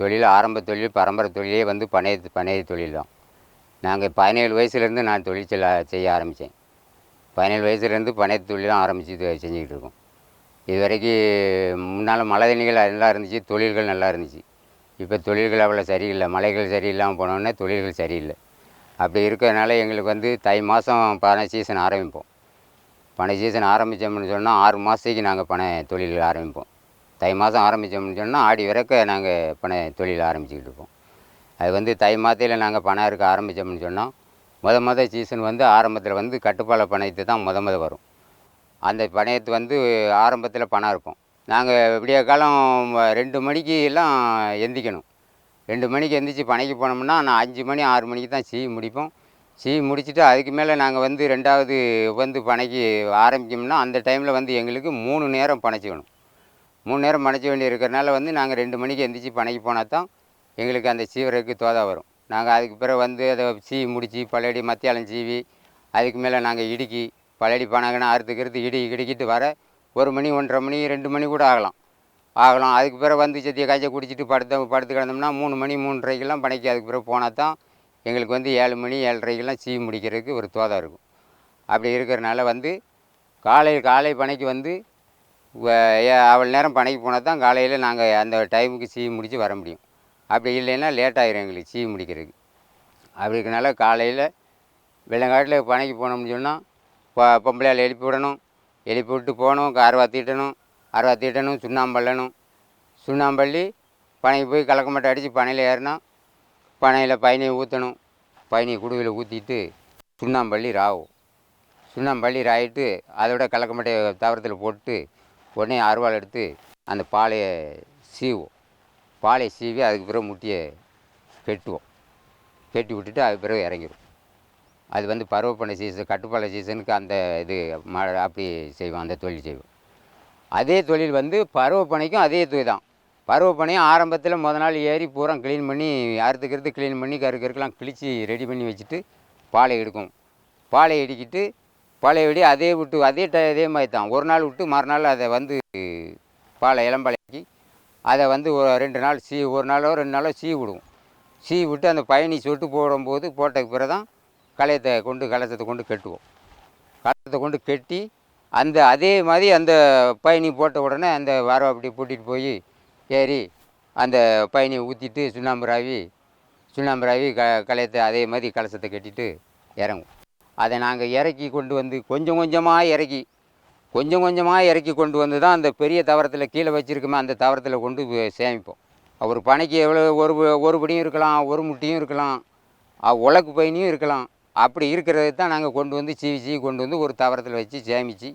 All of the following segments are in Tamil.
தொழில் ஆரம்ப தொழில் பரம்பரை தொழிலே வந்து பனைய பனைய தொழில் தான் நாங்கள் பதினேழு வயசுலேருந்து நான் தொழில் செல்ல செய்ய ஆரம்பித்தேன் பதினேழு வயசுலேருந்து பனைய தொழில் தான் ஆரம்பித்து செஞ்சுக்கிட்டு இருக்கோம். இது வரைக்கும் முன்னால் மழை தண்ணிகள் நல்லா இருந்துச்சு தொழில்கள் நல்லா இருந்துச்சு. இப்போ தொழில்கள் அவ்வளோ சரியில்லை மலைகள் சரியில்லாமல் போனோடனே தொழில்கள் சரியில்லை. அப்படி இருக்கிறதுனால எங்களுக்கு வந்து தை மாதம் பனை சீசன் ஆரம்பிப்போம். பனை சீசன் ஆரம்பித்தோம்னு சொன்னால் ஆறு மாதத்துக்கு நாங்கள் பனை தொழில் ஆரம்பிப்போம். தை மாதம் ஆரம்பித்தோம்னு சொன்னால் ஆடி வரைக்கும் நாங்கள் பனை தொழில் ஆரம்பிச்சுக்கிட்டு இருப்போம் அது வந்து தை மாதத்தில் நாங்கள் பணம் இருக்க ஆரம்பித்தோம்னு சொன்னால் முத முத சீசன் வந்து ஆரம்பத்தில் வந்து கட்டுப்பாலை பணையத்து தான் முத முத வரும். அந்த பணையத்து வந்து ஆரம்பத்தில் பணம் இருக்கும். நாங்கள் விடிய காலம் ரெண்டு மணிக்கு எல்லாம் எந்திக்கணும். ரெண்டு மணிக்கு எந்திரிச்சு பனைக்கு போனோம்னா நான் அஞ்சு மணி ஆறு மணிக்கு தான் சீ முடிப்போம். சீ முடிச்சுட்டு அதுக்கு மேலே நாங்கள் வந்து ரெண்டாவது வந்து பனைக்கு ஆரம்பிக்கணும்னா அந்த டைமில் வந்து எங்களுக்கு மூணு நேரம் பனைச்சிக்கணும் மூணு நேரம் மனைச்ச வேண்டி இருக்கிறனால வந்து நாங்கள் ரெண்டு மணிக்கு எந்திரிச்சு பனைக்கு போனால் தான் எங்களுக்கு அந்த சீவருக்கு தோதா வரும். நாங்கள் அதுக்கு பிறகு வந்து அதை சீவி முடித்து பழையடி மத்தியாலம் சீவி அதுக்கு மேலே நாங்கள் இடுக்கி பழையடி பணங்கன்னு அறுத்துக்கிறது இடி இடுக்கிட்டு வர ஒரு மணி ஒன்றரை மணி ரெண்டு மணி கூட ஆகலாம். ஆகலாம். அதுக்கு பிறகு வந்து சத்திய காய்ச்சல் குடிச்சிட்டு படுத்த படுத்து கிடந்தோம்னா மூணு மணி மூன்றரைக்கெல்லாம் பனைக்கு அதுக்கு பிறகு போனால் தான் எங்களுக்கு வந்து ஏழு மணி ஏழரைக்கெல்லாம் சீவி முடிக்கிறதுக்கு ஒரு தோதா இருக்கும். அப்படி இருக்கிறனால வந்து காலை காலை பனைக்கு வந்து அவ்வளோ நேரம் பனைக்கு போனால் தான் காலையில் நாங்கள் அந்த டைமுக்கு சீவி முடித்து வர முடியும். அப்படி இல்லைன்னா லேட் ஆகிரும் எங்களுக்கு சீவி முடிக்கிறதுக்கு. அப்படி இருக்கனால காலையில் வெள்ளங்காட்டில் பனைக்கு போனோம்னு சொன்னால் பொ பொம்பளையால் எழுப்பி விடணும் எழுப்பி விட்டு போகணும் அருவா தீட்டணும் தீட்டணும் சுண்ணாம்பள்ளணும். சுண்ணாம்பள்ளி பனைக்கு போய் கலக்கமட்டை அடித்து பனையில் ஏறினா பனையில் பயணியை ஊற்றணும். பயணியை குடுவையில் ஊற்றிட்டு சுண்ணாம்பள்ளி ராவும். சுண்ணாம்பள்ளி ராயிட்டு அதோட கலக்கமட்டையை தவரத்தில் போட்டு உடனே அருவாள் எடுத்து அந்த பாலையை சீவோம் பாலையை சீவி அதுக்கு பிறகு முட்டியை கெட்டுவோம். கெட்டி விட்டுட்டு அதுக்கு பிறகு இறங்கிடும் அது வந்து பருவப்பனை சீசன் கட்டுப்பாலை சீசனுக்கு அந்த இது மழை அப்படி செய்வோம் அந்த தொழில் செய்வோம். அதே தொழில் வந்து பருவப்பனைக்கும் அதே தொழில் தான். பருவப்பனையும் ஆரம்பத்தில் முத நாள் ஏறி பூரா க்ளீன் பண்ணி அறுத்துக்கிறது க்ளீன் பண்ணி கருக்கு கருக்கெல்லாம் கிழிச்சு ரெடி பண்ணி வச்சுட்டு பாலை எடுக்கும். பாலை இடிக்கிட்டு பழையபடி வெடி அதே விட்டு அதே ட அதே மாதிரி தான் ஒரு நாள் விட்டு மறுநாள் அதை வந்து பாலை இளம்பாலைக்கு அதை வந்து ஒரு ரெண்டு நாள் சீ ஒரு நாளோ ரெண்டு நாளோ சீ விடுவோம். சீ விட்டு அந்த பயணி சொட்டு போடும்போது போட்டதுக்கு பிறகு தான் களையத்தை கொண்டு கலசத்தை கொண்டு கட்டுவோம். கலசத்தை கொண்டு கட்டி அந்த அதே மாதிரி அந்த பயணி போட்ட உடனே அந்த வர அப்படி போய் ஏறி அந்த பயணியை ஊற்றிட்டு சுண்ணாம்பு ராவி சுண்ணாம்பு ராவி க களையத்தை அதே மாதிரி கலசத்தை கட்டிட்டு இறங்கும் அதை நாங்கள் இறக்கி கொண்டு வந்து கொஞ்சம் கொஞ்சமாக இறக்கி கொஞ்சம் கொஞ்சமாக இறக்கி கொண்டு வந்து தான் அந்த பெரிய தவரத்தில் கீழே வச்சுருக்கோமே அந்த தவரத்தில் கொண்டு போய் சேமிப்போம். ஒரு பனைக்கு எவ்வளோ ஒரு ஒரு படியும் இருக்கலாம் ஒரு முட்டியும் இருக்கலாம் உலக்கு பயணியும் இருக்கலாம். அப்படி இருக்கிறது தான் நாங்கள் கொண்டு வந்து சீவி சீவி கொண்டு வந்து ஒரு தவரத்தில் வச்சு சேமித்து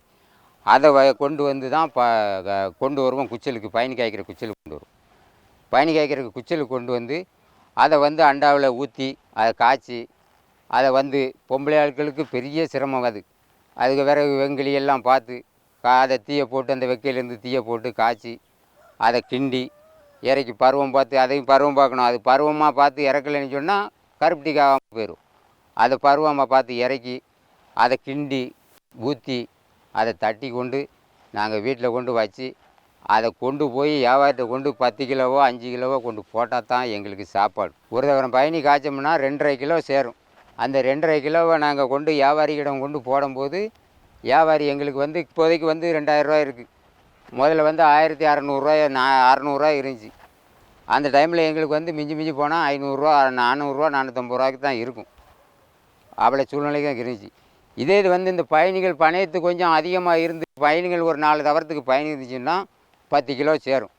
அதை வ கொண்டு வந்து தான் ப க- கொண்டு வருவோம். குச்சலுக்கு பயணி காய்க்கிற குச்சலுக்கு கொண்டு வருவோம். பயணி காய்க்கிற குச்சலுக்கு கொண்டு வந்து அதை வந்து அண்டாவில் ஊற்றி அதை காய்ச்சி அதை வந்து பொம்பளை ஆட்களுக்கு பெரிய சிரமம் அது. அதுக்கு விறகு வெங்கிலியெல்லாம் பார்த்து கா- அதை தீயை போட்டு அந்த வெக்கையிலேருந்து தீயை போட்டு காய்ச்சி அதை கிண்டி இறக்கி பருவம் பார்த்து அதையும் பருவம் பார்க்கணும். அது பருவமாக பார்த்து இறக்கலைன்னு சொன்னால் கருப்பட்டிக்காகாமல் போயிடும் அதை பருவமாக பார்த்து இறக்கி அதை கிண்டி ஊற்றி அதை தட்டி கொண்டு நாங்கள் வீட்டில் கொண்டு வச்சு அதை கொண்டு போய் வியாபாரத்தை கொண்டு பத்து கிலோவோ அஞ்சு கிலோவோ கொண்டு போட்டால் தான் எங்களுக்கு சாப்பாடு. ஒரு தவரம் பயணி காய்ச்சோம்னா ரெண்டரை கிலோ சேரும். அந்த ரெண்டரை கிலோவை நாங்கள் கொண்டு வியாபாரிகிடம் கொண்டு போடும்போது வியாபாரி எங்களுக்கு வந்து இப்போதைக்கு வந்து ரெண்டாயிரரூவா இருக்குது முதல்ல வந்து ஆயிரத்தி அறநூறுரூவா நான் அறநூறுவா இருந்துச்சு. அந்த டைமில் எங்களுக்கு வந்து மிஞ்சி மிஞ்சி போனால் ஐநூறுரூவா நானூறுரூவா நானூற்றம்பது ரூபாய்க்கு தான் இருக்கும். அவ்வளோ சூழ்நிலைக்கு தான் இருந்துச்சு. இதே இது வந்து இந்த பயணிகள் பணையத்து கொஞ்சம் அதிகமாக இருந்து பயணிகள் ஒரு நாலு தவறத்துக்கு பயணி இருந்துச்சுன்னா பத்து கிலோ சேரும்.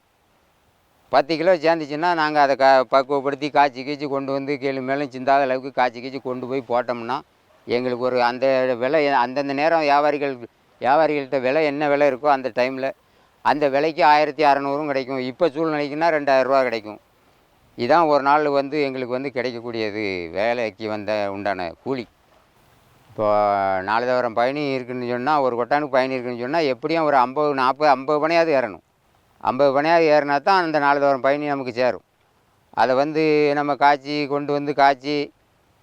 பத்து கிலோ சேர்ந்துச்சுன்னா நாங்கள் அதை க பக்குவப்படுத்தி காய்ச்சி கீச்சி கொண்டு வந்து கீழே மேலும் சிந்தாத அளவுக்கு காய்ச்சி கீச்சி கொண்டு போய் போட்டோம்னா எங்களுக்கு ஒரு அந்த விலை அந்தந்த நேரம் வியாபாரிகள் வியாபாரிகள்கிட்ட விலை என்ன விலை இருக்கோ அந்த டைமில் அந்த விலைக்கு ஆயிரத்தி அறநூறும் கிடைக்கும். இப்போ சூழ்நிலைக்குன்னா ரெண்டாயிரரூவா கிடைக்கும். இதான் ஒரு நாள் வந்து எங்களுக்கு வந்து கிடைக்கக்கூடியது வேலைக்கு வந்த உண்டான கூலி. இப்போ நாலு தவரம் பயணி இருக்குன்னு சொன்னால் ஒரு கொட்டானுக்கு பயணி இருக்குன்னு சொன்னால் எப்படியும் ஒரு ஐம்பது நாற்பது ஐம்பது பணியாவது ஏறணும். ஐம்பது பனையாவது ஏறினா தான் அந்த நாலு தவரம் பயணி நமக்கு சேரும். அதை வந்து நம்ம காய்ச்சி கொண்டு வந்து காய்ச்சி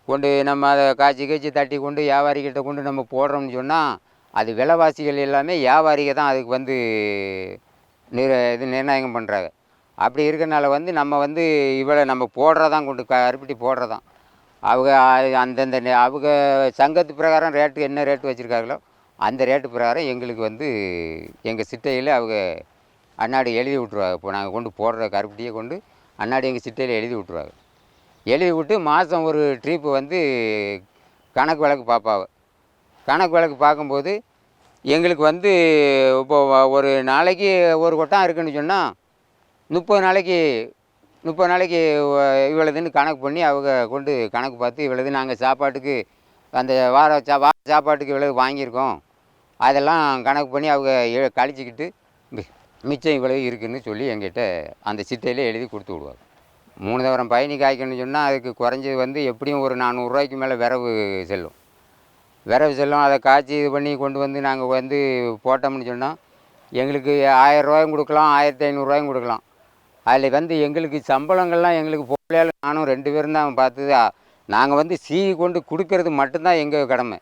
கொண்டு நம்ம அதை காய்ச்சி காய்ச்சி தட்டி கொண்டு வியாபாரிகிட்ட கொண்டு நம்ம போடுறோம்னு சொன்னால் அது விலைவாசிகள் எல்லாமே வியாபாரிக தான் அதுக்கு வந்து நிர் இது நிர்ணயம் பண்ணுறாங்க அப்படி இருக்கிறனால வந்து நம்ம வந்து இவ்வளோ நம்ம போடுறதான் கொண்டு கருப்பட்டி போடுறதான். அவங்க அந்தந்த நே- அவங்க சங்கத்து பிரகாரம் ரேட்டு என்ன ரேட்டு வச்சுருக்காங்களோ அந்த ரேட்டு பிரகாரம் எங்களுக்கு வந்து எங்கள் சிட்டையில் அவங்க அன்னாடி எழுதி விட்ருவாங்க இப்போ நாங்கள் கொண்டு போடுற கருப்பட்டியை கொண்டு அன்னாடி எங்கள் சிட்டையில் எழுதி விட்ருவாங்க எழுதி விட்டு மாதம் ஒரு ட்ரிப்பு வந்து கணக்கு வழக்கு பார்ப்பாவ கணக்கு வழக்கு பார்க்கும்போது எங்களுக்கு வந்து இப்போ ஒரு நாளைக்கு ஒரு கொட்டம் இருக்குன்னு சொன்னால் முப்பது நாளைக்கு முப்பது நாளைக்கு இவ்வளோதுன்னு கணக்கு பண்ணி அவங்க கொண்டு கணக்கு பார்த்து இவ்வளோது நாங்கள் சாப்பாட்டுக்கு அந்த வார சா வார சாப்பாட்டுக்கு இவ்வளவு வாங்கியிருக்கோம். அதெல்லாம் கணக்கு பண்ணி அவங்க கழிச்சிக்கிட்டு மிச்சம் இவ்வளவு இருக்குதுன்னு சொல்லி எங்கிட்ட அந்த சிட்டையிலே எழுதி கொடுத்து விடுவாங்க மூணு தவரம் பயணி காய்க்கணும்னு சொன்னால் அதுக்கு குறைஞ்சது வந்து எப்படியும் ஒரு நானூறுரூவாய்க்கு மேலே விரவு செல்லும். விரவு செல்லும் அதை காய்ச்சி இது பண்ணி கொண்டு வந்து நாங்கள் வந்து போட்டோம்னு சொன்னால் எங்களுக்கு ஆயிரரூவாயும் கொடுக்கலாம் ஆயிரத்தி ஐநூறுரூவாயும் கொடுக்கலாம். அதில் வந்து எங்களுக்கு சம்பளங்கள்லாம் எங்களுக்கு போகலையாலும் நானும் ரெண்டு பேரும் தான் பார்த்து நாங்கள் வந்து சீவி கொண்டு கொடுக்கறது மட்டும்தான் எங்கள் கடமை.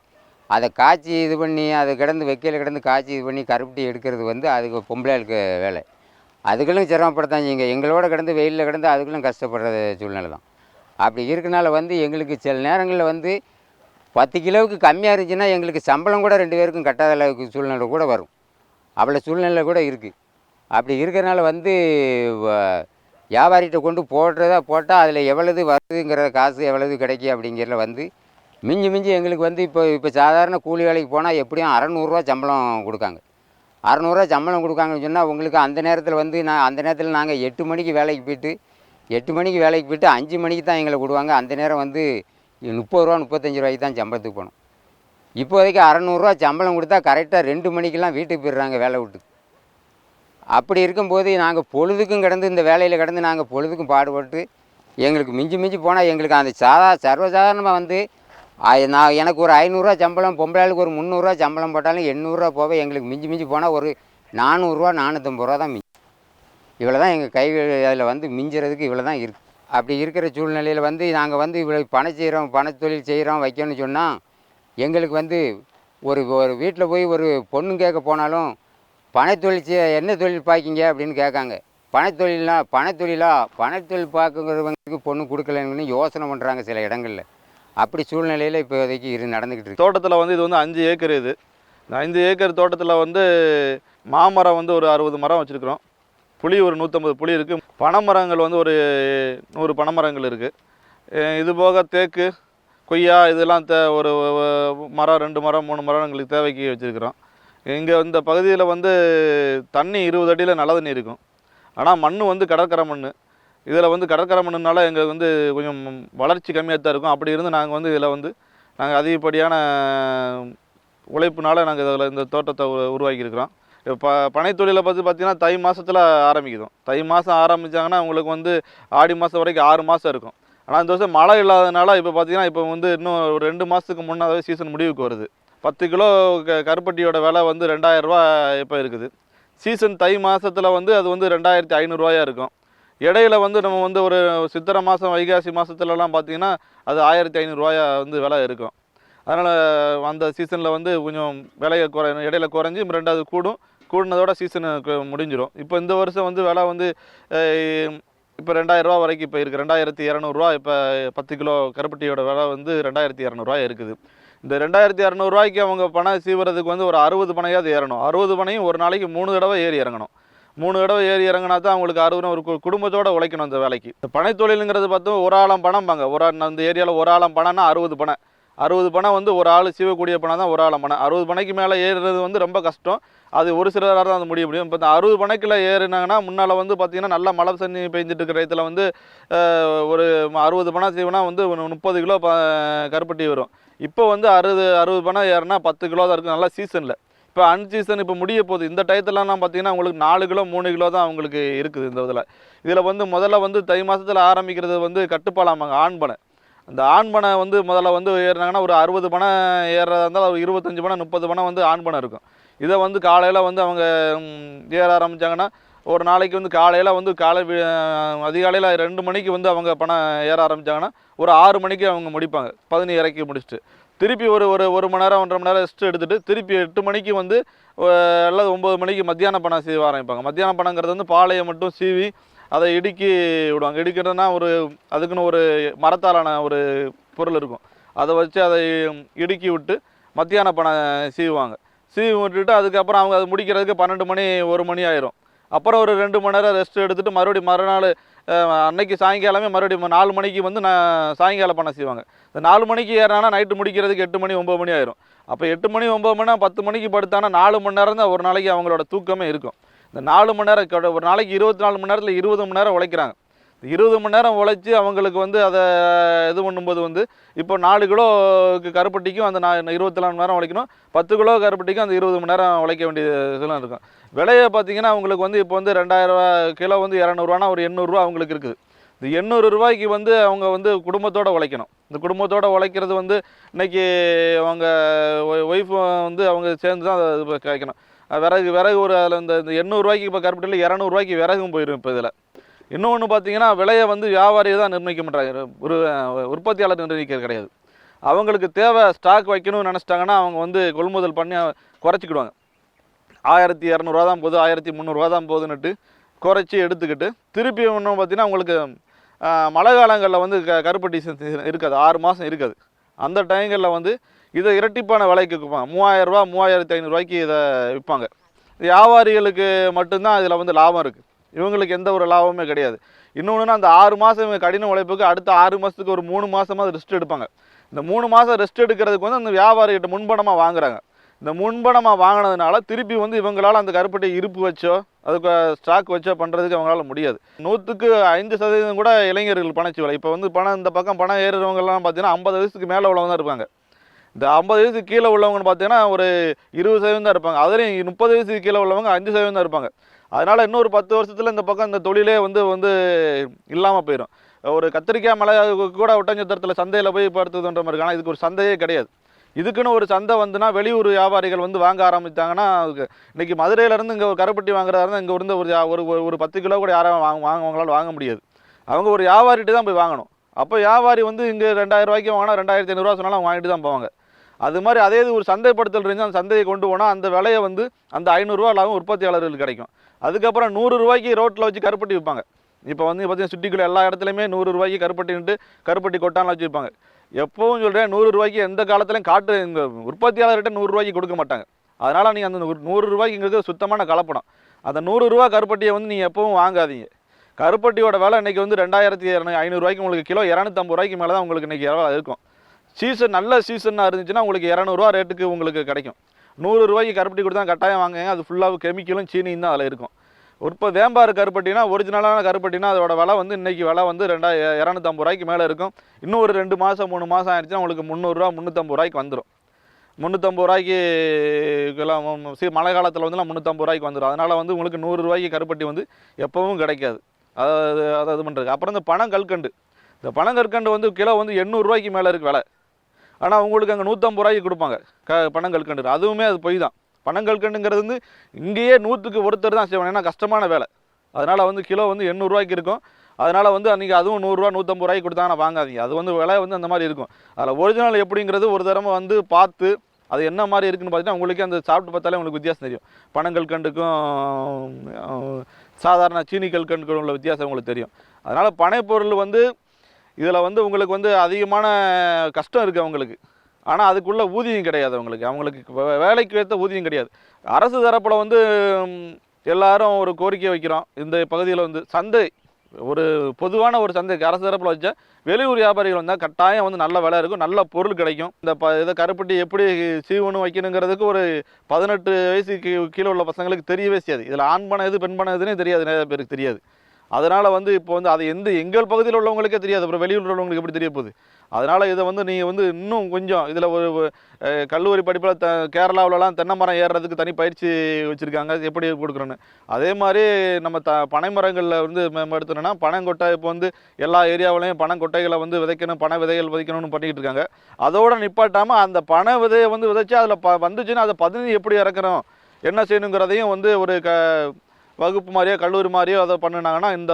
அதை காய்ச்சி இது பண்ணி அதை கிடந்து வைக்கையில் கிடந்து காய்ச்சி இது பண்ணி கருப்பட்டி எடுக்கிறது வந்து அதுக்கு பொம்பளைகளுக்கு வேலை. அதுகளும் சிரமப்படத்தான் செய்யுங்க எங்களோட கிடந்து வெயிலில் கிடந்து அதுகளும் கஷ்டப்படுற சூழ்நிலை தான். அப்படி இருக்கனால வந்து எங்களுக்கு சில நேரங்களில் வந்து பத்து கிலோவுக்கு கம்மியாக இருந்துச்சுன்னா எங்களுக்கு சம்பளம் கூட ரெண்டு பேருக்கும் கட்டாத அளவுக்கு சூழ்நிலை கூட வரும். அவ்வளோ சூழ்நிலை கூட இருக்குது அப்படி இருக்கிறனால வந்து வியாபாரிகிட்ட கொண்டு போடுறதா போட்டால் அதில் எவ்வளவு வருதுங்கிற காசு எவ்வளவு கிடைக்கும் அப்படிங்கிறத வந்து மிஞ்சி மிஞ்சி எங்களுக்கு வந்து இப்போ இப்போ சாதாரண கூலி வேலைக்கு போனால் எப்படியும் அறநூறுரூவா சம்பளம் கொடுக்காங்க. அறநூறுவா சம்பளம் கொடுக்காங்கன்னு சொன்னால் உங்களுக்கு அந்த நேரத்தில் வந்து நான் அந்த நேரத்தில் நாங்கள் எட்டு மணிக்கு வேலைக்கு போயிட்டு எட்டு மணிக்கு வேலைக்கு போயிட்டு அஞ்சு மணிக்கு தான் எங்களை விடுவாங்க. அந்த நேரம் வந்து முப்பது ரூபா முப்பத்தஞ்சு ரூபாய்க்கு தான் சம்பளத்துக்கு போகணும். இப்போதைக்கு அறநூறுரூவா சம்பளம் கொடுத்தா கரெக்டாக ரெண்டு மணிக்கெல்லாம் வீட்டுக்கு போயிடுறாங்க வேலை விட்டு. அப்படி இருக்கும்போது நாங்கள் பொழுதுக்கும் கிடந்து இந்த வேலையில் கிடந்து நாங்கள் பொழுதுக்கும் பாடுபட்டு எங்களுக்கு மிஞ்சி மிஞ்சி போனால் எங்களுக்கு அந்த சாதா சர்வசாதாரணமாக வந்து அது நான் எனக்கு ஒரு ஐநூறுரூவா சம்பளம் பொம்பளையாளுக்கு ஒரு முந்நூறுரூவா சம்பளம் போட்டாலும் எண்ணூறுரூவா போக எங்களுக்கு மிஞ்சி மிஞ்சி போனால் ஒரு நானூறுரூவா நானூற்றம்பது ரூபா தான் மிஞ்சி இவ்வளோ தான் எங்கள் கை அதில் வந்து மிஞ்சுறதுக்கு இவ்வளோ தான் இருக்குது அப்படி இருக்கிற சூழ்நிலையில் வந்து நாங்கள் வந்து இவ்வளோ பணம் செய்கிறோம் பணத்தொழில் செய்கிறோம் வைக்கணும்னு சொன்னால் எங்களுக்கு வந்து ஒரு ஒரு வீட்டில் போய் ஒரு பொண்ணு கேட்க போனாலும் பனைத்தொழில் செய் என்ன தொழில் பார்க்கிங்க அப்படின்னு கேட்காங்க. பணத்தொழிலா பணத்தொழிலா பனைத்தொழில் பார்க்குறவங்களுக்கு பொண்ணு கொடுக்கலன்னு யோசனை பண்ணுறாங்க சில இடங்களில். அப்படி சூழ்நிலையில் இப்போதைக்கு இரு நடந்துக்கிட்டு இருக்கு. தோட்டத்தில் வந்து இது வந்து அஞ்சு ஏக்கர் இது. இந்த அஞ்சு ஏக்கர் தோட்டத்தில் வந்து மாமரம் வந்து ஒரு அறுபது மரம் வச்சுருக்குறோம். புளி ஒரு நூற்றம்பது புளி இருக்குது பனைமரங்கள் வந்து ஒரு நூறு பனைமரங்கள் இருக்குது இது போக தேக்கு கொய்யா இதெல்லாம் தே ஒரு ஒரு மரம் ரெண்டு மரம் மூணு மரம் எங்களுக்கு தேவைக்கு வச்சுருக்குறோம். இங்கே இந்த பகுதியில் வந்து தண்ணி இருபது அடியில் நல்ல தண்ணி இருக்கும். ஆனால் மண் வந்து கடற்கரை மண் இதில் வந்து கடற்கரை மண்ணுனால எங்களுக்கு வந்து கொஞ்சம் வளர்ச்சி கம்மியாக தான் இருக்கும். அப்படி இருந்து நாங்கள் வந்து இதில் வந்து நாங்கள் அதிகப்படியான உழைப்புனால நாங்கள் இதில் இந்த தோட்டத்தை உ- உருவாக்கியிருக்கிறோம். இப்போ ப பனைத்தொழிலை பற்றி பார்த்திங்கன்னா தை மாதத்தில் ஆரம்பிக்குதும். தை மாதம் ஆரம்பித்தாங்கன்னா உங்களுக்கு வந்து ஆடி மாதம் வரைக்கும் ஆறு மாதம் இருக்கும். ஆனால் இந்த வருஷம் மழை இல்லாதனால இப்போ பார்த்தீங்கன்னா இப்போ வந்து இன்னும் ஒரு ரெண்டு மாதத்துக்கு முன்னாவே சீசன் முடிவுக்கு வருது. பத்து கிலோ க கருப்பட்டியோட விலை வந்து ரெண்டாயிரரூவா இப்போ இருக்குது. சீசன் தை மாதத்தில் வந்து அது வந்து ரெண்டாயிரத்தி ஐநூறுரூவாயாக இருக்கும். இடையில வந்து நம்ம வந்து ஒரு சித்திரை மாதம் வைகாசி மாதத்துலலாம் பார்த்தீங்கன்னா அது ஆயிரத்தி ஐநூறுரூவாயா வந்து விலை இருக்கும். அதனால் அந்த சீசனில் வந்து கொஞ்சம் விலையை குறை இடையில குறைஞ்சி ரெண்டாவது கூடும். கூடினதோட சீசனு முடிஞ்சிடும் இப்போ இந்த வருஷம் வந்து விலை வந்து இப்போ ரெண்டாயிரரூவா வரைக்கும் இப்போ இருக்குது ரெண்டாயிரத்தி இரநூறுவா இப்போ பத்து கிலோ கருப்பட்டியோட விலை வந்து ரெண்டாயிரத்தி இரநூறுவா இருக்குது. இந்த ரெண்டாயிரத்தி இரநூறுவாய்க்கு அவங்க பணம் சீவுறதுக்கு வந்து ஒரு அறுபது பனையாவது ஏறணும். அறுபது பனையும் ஒரு நாளைக்கு மூணு தடவை ஏறி இறங்கணும். மூணு தடவை ஏறி இறங்கினா தான் அவங்களுக்கு அறுபது ஒரு குடும்பத்தோடு உழைக்கணும் அந்த வேலைக்கு. இந்த பனைத்தொழிலுங்கிறது பார்த்தோம் ஒரு ஆழம் பணம்பாங்க ஒரு அந்த ஏரியாவில் ஒரு ஆழம் பணம்னா அறுபது பணம். அறுபது பணம் வந்து ஒரு ஆள் சீவக்கூடிய பணம் தான் ஒரு ஆழம் பனை அறுபது பணைக்கு மேலே ஏறுறது வந்து ரொம்ப கஷ்டம். அது ஒரு சிலராக தான் அது முடிய முடியும். இப்போ இந்த அறுபது பணக்கில் ஏறினாங்கன்னா முன்னால் வந்து பார்த்திங்கன்னா நல்லா மழை தண்ணி பெஞ்சிட்டு இருக்கிற இடத்துல வந்து ஒரு அறுபது பணம் சீவனா வந்து முப்பது கிலோ கருப்பட்டி வரும். இப்போ வந்து அறுபது அறுபது பணம் ஏறினா பத்து கிலோ தான் இருக்குது நல்லா சீசனில் இப்போ அன் சீசன் இப்போ முடிய போகுது இந்த டயத்துலலாம் பார்த்தீங்கன்னா உங்களுக்கு நாலு கிலோ மூணு கிலோ தான் அவங்களுக்கு இருக்குது இந்த இதில். இதில் வந்து முதல்ல வந்து தை மாதத்தில் ஆரம்பிக்கிறது வந்து கட்டுப்பாலாமாங்க ஆண் பனை. அந்த ஆண் பனை வந்து முதல்ல வந்து ஏறினாங்கன்னா ஒரு அறுபது பனை ஏறுறதா இருந்தால் ஒரு இருபத்தஞ்சி பனை முப்பது பனை வந்து ஆண் பனை இருக்கும். இதை வந்து காலையில் வந்து அவங்க ஏற ஆரம்பித்தாங்கன்னா ஒரு நாளைக்கு வந்து காலையில் வந்து காலை அதிகாலையில் ரெண்டு மணிக்கு வந்து அவங்க பணம் ஏற ஆரம்பித்தாங்கன்னா ஒரு ஆறு மணிக்கு அவங்க முடிப்பாங்க பதினி இறக்கி முடிச்சுட்டு. திருப்பி ஒரு ஒரு ஒரு மணி நேரம் ஒன்றரை மணி நேரம் ரெஸ்ட் எடுத்துகிட்டு திருப்பி எட்டு மணிக்கு வந்து எல்லாம் அல்லது ஒம்பது மணிக்கு மத்தியான பணம் சீவ ஆரம்பிப்பாங்க. மத்தியான பணங்கிறது வந்து பாலையை மட்டும் சீவி அதை இடுக்கி விடுவாங்க. இடிக்கிறதுனா ஒரு அதுக்குன்னு ஒரு மரத்தாலான ஒரு பொருள் இருக்கும். அதை வச்சு அதை இடுக்கி விட்டு மத்தியான பணம் சீவுவாங்க. சீவி விட்டுட்டு அதுக்கப்புறம் அவங்க அதை முடிக்கிறதுக்கு பன்னெண்டு மணி ஒரு மணி ஆயிரும். அப்புறம் ஒரு ரெண்டு மணி நேரம் ரெஸ்ட் எடுத்துட்டு மறுபடியும் மறுநாள் அன்னைக்கு சாயங்காலமே மறுபடியும் நாலு மணிக்கு வந்து நான் சாயங்காலம் பண்ண செய்வாங்க. இந்த நாலு மணிக்கு ஏறினா நைட்டு முடிக்கிறதுக்கு எட்டு மணி ஒம்பது மணி ஆயிரும். அப்போ எட்டு மணி ஒம்பது மணி பத்து மணிக்கு படுத்தானா நாலு மணி நேரம் தான் ஒரு நாளைக்கு அவங்களோட தூக்கமே இருக்கும். இந்த நாலு மணி நேரம் ஒரு நாளைக்கு இருபத்தி நாலு மணி நேரத்தில் இருபது மணி நேரம் உழைக்கிறாங்க. இருபது மணி நேரம் உழைச்சி அவங்களுக்கு வந்து அதை இது பண்ணும்போது வந்து இப்போ நாலு கிலோக்கு கருப்பட்டிக்கும் அந்த நான் இருபத்தி நாலு மணி நேரம் உழைக்கணும். பத்து கிலோ கருப்பட்டிக்கும் அந்த இருபது மணி நேரம் உழைக்க வேண்டிய இதெல்லாம் இருக்கும். விலையை பார்த்தீங்கன்னா அவங்களுக்கு வந்து இப்போ வந்து ரெண்டாயிரரூவா கிலோ வந்து இரநூறுவானா ஒரு எண்ணூறுரூவா அவங்களுக்கு இருக்குது. இந்த எண்ணூறு ரூபாய்க்கு வந்து அவங்க வந்து குடும்பத்தோடு உழைக்கணும். இந்த குடும்பத்தோடு உழைக்கிறது வந்து இன்னைக்கு அவங்க ஒய்ஃப் வந்து அவங்க சேர்ந்து தான் அதை இப்போ கிடைக்கணும் விறகு விறகு ஒரு அதில் இந்த இந்த எண்ணூறுரூவாய்க்கு இப்போ கருப்பட்டியில் இரநூறுவாய்க்கு விறகும் போயிடும் இப்போ இதில். இன்னொன்று பார்த்தீங்கன்னா விலையை வந்து வியாபாரி தான் நிர்ணயிக்க மாட்டாங்க. ஒரு உற்பத்தியாளர் நிர்ணயிக்கிறது கிடையாது. அவங்களுக்கு தேவை ஸ்டாக் வைக்கணும்னு நினச்சிட்டாங்கன்னா அவங்க வந்து கொள்முதல் பண்ணி குறைச்சிக்கிடுவாங்க. ஆயிரத்தி இரநூறுவா தான் போகுது ஆயிரத்தி முந்நூறுரூவா தான் போகுதுன்னுட்டு குறைச்சி எடுத்துக்கிட்டு திருப்பி இன்னும் பார்த்தீங்கன்னா உங்களுக்கு மழை காலங்களில் வந்து க கருப்பட்டி இருக்காது. ஆறு மாதம் இருக்காது. அந்த டைங்களில் வந்து இதை இரட்டிப்பான விலைக்கு விற்பாங்க. மூவாயிரரூவா மூவாயிரத்தி ஐநூறுரூவாய்க்கு இதை விற்பாங்க. வியாபாரிகளுக்கு மட்டும்தான் இதில் வந்து லாபம் இருக்குது இவங்களுக்கு எந்த ஒரு லாபமே கிடையாது. இன்னொன்றுனா அந்த ஆறு மாதம் கடின உழைப்புக்கு அடுத்த ஆறு மாதத்துக்கு ஒரு மூணு மாதமாக ரெஸ்ட் எடுப்பாங்க. இந்த மூணு மாதம் ரெஸ்ட் எடுக்கிறதுக்கு வந்து அந்த வியாபாரிகிட்ட முன்பணமாக வாங்குறாங்க. இந்த முன்பணமாக வாங்கினதுனால திருப்பி வந்து இவங்களால் அந்த கருப்பட்டை இருப்பு வச்சோ அதுக்கு ஸ்டாக் வச்சோ பண்ணுறதுக்கு அவங்களால முடியாது. நூற்றுக்கு ஐந்து சதவீதம் கூட இளைஞர்கள் பணச்சுவலை இப்போ வந்து பணம் இந்த பக்கம் பணம் ஏறுறவங்கலாம் பார்த்தீங்கன்னா ஐம்பது வயசுக்கு மேலே உள்ளவங்க தான் இருப்பாங்க. இந்த ஐம்பது வயசுக்கு கீழே உள்ளவங்கன்னு பார்த்தீங்கன்னா ஒரு இருபது சதவீதம் தான் இருப்பாங்க. அதுலேயும் முப்பது வயசுக்கு கீழே உள்ளவங்க அஞ்சு சதவீதம் தான் இருப்பாங்க. அதனால் இன்னொரு பத்து வருஷத்தில் இந்த பக்கம் இந்த தொழிலே வந்து வந்து இல்லாமல் போயிடும் ஒரு கத்திரிக்காய் மலை கூட ஒட்டஞ்சத்திரத்தில் சந்தையில் போய் படுத்துதுன்ற மாதிரி ஆனால் இதுக்கு ஒரு சந்தையே கிடையாது. இதுக்குன்னு ஒரு சந்தை வந்துன்னா வெளியூர் வியாபாரிகள் வந்து வாங்க ஆரம்பித்தாங்கன்னா அதுக்கு இன்றைக்கி மதுரையிலேருந்து இங்கே ஒரு கருப்பட்டி வாங்குறதா இருந்தால் இங்கே இருந்து ஒரு ஒரு ஒரு- பத்து கிலோ கூட யாரும் வாங்க வாங்கவங்களால் வாங்க முடியாது. அவங்க ஒரு வியாபாரிட்டு தான் போய் வாங்கணும். அப்போ வியாபாரி வந்து இங்கே ரெண்டாயிரம் ரூபாய்க்கு வாங்கினா ரெண்டாயிரத்தி ஐநூறுரூவா சொன்னாலும் அவங்க வாங்கிட்டு தான் போவாங்க. அது மாதிரி அதே இது ஒரு சந்தைப்படுத்தல் இருந்தால் அந்த சந்தையை கொண்டு போனால் அந்த விலையை வந்து அந்த ஐநூறுரூவா லாபம் உற்பத்தியாளர்களுக்கு கிடைக்கும். அதுக்கப்புறம் நூறு ரூபாய்க்கு ரோட்டில் வச்சு கருப்பட்டி விற்பாங்க. இப்போ வந்து பார்த்தீங்கன்னா சுட்டிக்குள்ள எல்லா இடத்துலையுமே நூறு ரூபாய்க்கு கருப்பட்டின்ட்டு கருப்பட்டி கொட்டான்லாம் வச்சுருப்பாங்க எப்பவும் சொல்கிறேன் நூறு ரூபாய்க்கு எந்த காலத்துலையும் காட்டு இந்த உற்பத்தியாளர்கிட்ட நூறுரூவாய்க்கு கொடுக்க மாட்டாங்க. அதனால் நீங்கள் அந்த நூறு- ரூபாய்க்குங்கிறது சுத்தமான கலப்படம். அந்த நூறுரூவா கருப்பட்டியை வந்து நீங்கள் எப்பவும் வாங்காதீங்க. கருப்பட்டியோட விலை இன்னைக்கு வந்து ரெண்டாயிரத்தி ஐநூறுரூவாய்க்கு உங்களுக்கு கிலோ இரநூத்தம்பது ரூபாய்க்கு மேலே தான் உங்களுக்கு இன்னைக்கு இரவா இருக்கும். சீசன் நல்ல சீசனாக இருந்துச்சுன்னா உங்களுக்கு இரநூறுவா ரேட்டுக்கு உங்களுக்கு கிடைக்கும். நூறு ரூபாய்க்கு கருப்பட்டி கொடுத்தா கட்டாயம் வாங்குங்க. அது ஃபுல்லாக கெமிக்கலும் சீனியும் தான் அதில் இருக்கும். இப்போ வேம்பாறு கருப்பட்டினா ஒரிஜினலான கருப்பட்டினா அதோட விலை வந்து இன்னைக்கு விலை வந்து ரெண்டா இரநூத்தம்பது ரூபாய்க்கு மேலே இருக்கும். இன்னும் ஒரு ரெண்டு மாதம் மூணு மாதம் ஆயிடுச்சுன்னா உங்களுக்கு முந்நூறுரூவா முந்நூற்றம்பது ரூபாய்க்கு வந்துடும் முந்நூற்றம்பது ரூபாய்க்கு சி சரி மழை காலத்தில் வந்து முந்நூற்றம்பது ரூபாய்க்கு வந்துடும் அதனால் வந்து உங்களுக்கு நூறுரூவாய்க்கு கருப்பட்டி வந்து எப்பவும் கிடைக்காது. அதாவது அதை இது பண்ணுறது அப்புறம் இந்த பணம் கல்கண்டு இந்த பணம் கற்கண்டு வந்து கிலோ வந்து எண்ணூறுரூவாய்க்கு மேலே இருக்குது விலை. ஆனால் உங்களுக்கு அங்கே நூற்றம்பது ரூபாய்க்கு கொடுப்பாங்க. க பணம் கல்கண்டு அதுவுமே அது பொய் தான். பணம் கல்கண்டுங்கிறது வந்து இங்கேயே நூற்றுக்கு ஒருத்தர் தான் செய்வாங்க. ஏன்னா கஷ்டமான வேலை. அதனால் வந்து கிலோ வந்து எண்ணூறுரூவாய்க்கு இருக்கும். அதனால் வந்து அன்றைக்கி அதுவும் நூறுரூவா நூற்றம்பது ரூபாய்க்கு கொடுத்தாங்கன்னா வாங்காதீங்க. அது வந்து விலை வந்து அந்த மாதிரி இருக்கும். அதில் ஒரிஜினல் எப்படிங்கிறது ஒரு தடவை வந்து பார்த்து அது என்ன மாதிரி இருக்குன்னு பார்த்தீங்கன்னா உங்களுக்கு அந்த சாப்பிட்டு பார்த்தாலே உங்களுக்கு வித்தியாசம் தெரியும். பனங்கள் கண்டுக்கும் சாதாரண சீனி கல்கண்டுக்கும் உள்ள வித்தியாசம் உங்களுக்கு தெரியும். அதனால் பனைப்பொருள் வந்து இதில் வந்து உங்களுக்கு வந்து அதிகமான கஷ்டம் இருக்குது அவங்களுக்கு. ஆனால் அதுக்குள்ளே ஊதியம் கிடையாது அவங்களுக்கு. அவங்களுக்கு வே- வேலைக்கு ஏற்ற ஊதியம் கிடையாது. அரசு தரப்பில் வந்து எல்லாரும் ஒரு கோரிக்கை வைக்கிறோம். இந்த பகுதியில் வந்து சந்தை ஒரு பொதுவான ஒரு சந்தைக்கு அரசு தரப்பில் வச்சா வெளியூர் வியாபாரிகள் வந்தால் கட்டாயம் வந்து நல்ல விலை இருக்கும் நல்ல பொருள் கிடைக்கும். இந்த ப இதை கருப்பட்டி எப்படி சீவனும் வைக்கணுங்கிறதுக்கு ஒரு பதினெட்டு வயசுக்கு கீழே உள்ள பசங்களுக்கு தெரியவே செய்யாது. இதில் ஆண் பணம் எது பெண் பணம் எதுன்னே தெரியாது நிறைய பேருக்கு தெரியாது. அதனால் வந்து இப்போ வந்து அது எந்த எங்கள் பகுதியில் உள்ளவங்களுக்கே தெரியாது. அப்புறம் வெளியூர் உள்ளவங்களுக்கு எப்படி தெரிய போகுது? அதனால் இதை வந்து நீங்கள் வந்து இன்னும் கொஞ்சம் இதில் ஒரு கல்லூரி படிப்பில் த கேரளாவிலலாம் தென்னை மரம் ஏறுறதுக்கு தனி பயிற்சி வச்சுருக்காங்க. எப்படி கொடுக்குறோன்னு. அதே மாதிரி நம்ம த பனை மரங்களில் வந்து மேம்படுத்தணும்னா பனங்கொட்டை இப்போ வந்து எல்லா ஏரியாவிலையும் பனங்கொட்டைகளை வந்து விதைக்கணும் பனை விதைகள் விதைக்கணும்னு பண்ணிக்கிட்டு இருக்காங்க. அதோடு நிப்பாட்டாமல் அந்த பனை விதையை வந்து விதைச்சி அதில் ப வந்துச்சுன்னா அதை பதினஞ்சு எப்படி இறக்கணும் என்ன செய்யணுங்கிறதையும் வந்து ஒரு க வகுப்பு மாதிரியோ கல்லூரி மாதிரியோ அதை பண்ணுனாங்கன்னா இந்த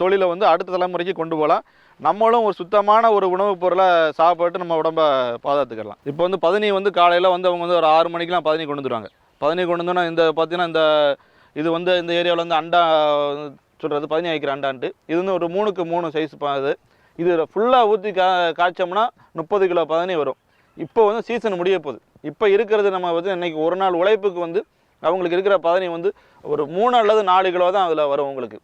தொழிலை வந்து அடுத்த தலைமுறைக்கு கொண்டு போகலாம். நம்மளும் ஒரு சுத்தமான ஒரு உணவுப் பொருளை சாப்பிட்டு நம்ம உடம்ப பாதுகாத்துக்கலாம். இப்போ வந்து பதினி வந்து காலையில் வந்து அவங்க வந்து ஒரு ஆறு மணிக்கெலாம் பதினி கொண்டு வந்துடுவாங்க பதினி கொண்டு வந்தோன்னா இந்த பார்த்தீங்கன்னா இந்த இது வந்து இந்த ஏரியாவில் வந்து அண்டா சொல்கிறது பதனி ஏக்கர் அண்டான்ட்டு. இது வந்து ஒரு மூணுக்கு மூணு சைஸ் இது. இது ஃபுல்லாக ஊற்றி கா காய்ச்சோம்னா முப்பது கிலோ பதனி வரும். இப்போ வந்து சீசன் முடிய போகுது. இப்போ இருக்கிறது நம்ம வந்து இன்னைக்கு ஒரு நாள் உழைப்புக்கு வந்து அவங்களுக்கு இருக்கிற பதனி வந்து ஒரு மூணு அல்லது நாலு கிலோ தான் அதில் வரும் உங்களுக்கு.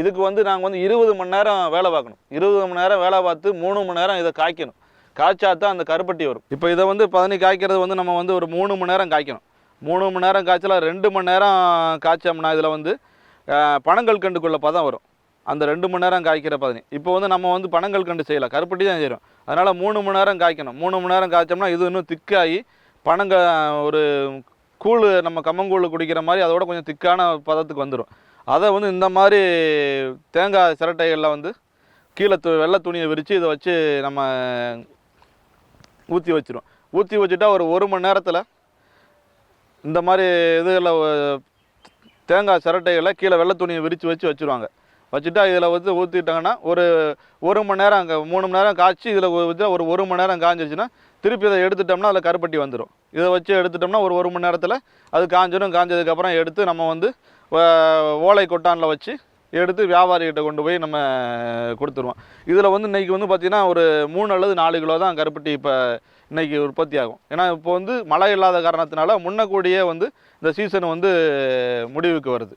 இதுக்கு வந்து நாங்கள் வந்து இருபது மணி நேரம் வேலை பார்க்கணும். இருபது மணி நேரம் வேலை பார்த்து மூணு மணி நேரம் இதை காய்க்கணும். காய்ச்சா தான் அந்த கருப்பட்டி வரும். இப்போ இதை வந்து பதனி காய்க்கிறது வந்து நம்ம வந்து ஒரு மூணு மணி நேரம் காய்க்கணும். மூணு மணி நேரம் காய்ச்சலாம் ரெண்டு மணி நேரம் காய்ச்சோம்னா இதில் வந்து பணங்கள் கண்டுக்குள்ள பதம் வரும். அந்த ரெண்டு மணி நேரம் காய்க்கிற பதனி. இப்போ வந்து நம்ம வந்து பணங்கள் கண்டு செய்யலாம் கருப்பட்டி தான் செய்கிறோம் அதனால் மூணு மணி நேரம் காய்க்கணும். மூணு மணி நேரம் காய்ச்சோம்னா இது இன்னும் திக்காகி பனங்க ஒரு கூழ் நம்ம கம்மங்கூழ் குடிக்கிற மாதிரி அதோட கொஞ்சம் திக்கான பதத்துக்கு வந்துடும் அதை வந்து இந்த மாதிரி தேங்காய் சிரட்டைகளில் வந்து கீழே து வெள்ளை துணியை விரித்து இதை வச்சு நம்ம ஊற்றி வச்சிரும். ஊற்றி வச்சுட்டா ஒரு ஒரு மணி நேரத்தில் இந்த மாதிரி இதில் தேங்காய் சிரட்டைகளை கீழே வெள்ளை துணியை விரித்து வச்சு வச்சுருவாங்க. வச்சுட்டா இதில் வந்து ஊற்றிட்டாங்கன்னா ஒரு ஒரு மணி நேரம் அங்கே மூணு மணி நேரம் காய்ச்சி இதில் வச்சா ஒரு ஒரு மணி நேரம் காஞ்சிருச்சுன்னா திருப்பி இதை எடுத்துட்டோம்னா அதில் கருப்பட்டி வந்துடும் இதை வச்சு எடுத்துட்டோம்னா ஒரு ஒரு மணி நேரத்தில் அது காஞ்சிடும் காஞ்சதுக்கப்புறம் எடுத்து நம்ம வந்து ஓலை கொட்டானில் வச்சு எடுத்து வியாபாரிகிட்ட கொண்டு போய் நம்ம கொடுத்துருவோம். இதில் வந்து இன்றைக்கி வந்து பார்த்திங்கன்னா ஒரு மூணு அல்லது நாலு கிலோ தான் கருப்பட்டி இப்போ இன்றைக்கி உற்பத்தி ஆகும். ஏன்னா இப்போ வந்து மழை இல்லாத காரணத்தினால முன்னக்கூடியே வந்து இந்த சீசன் வந்து முடிவுக்கு வருது.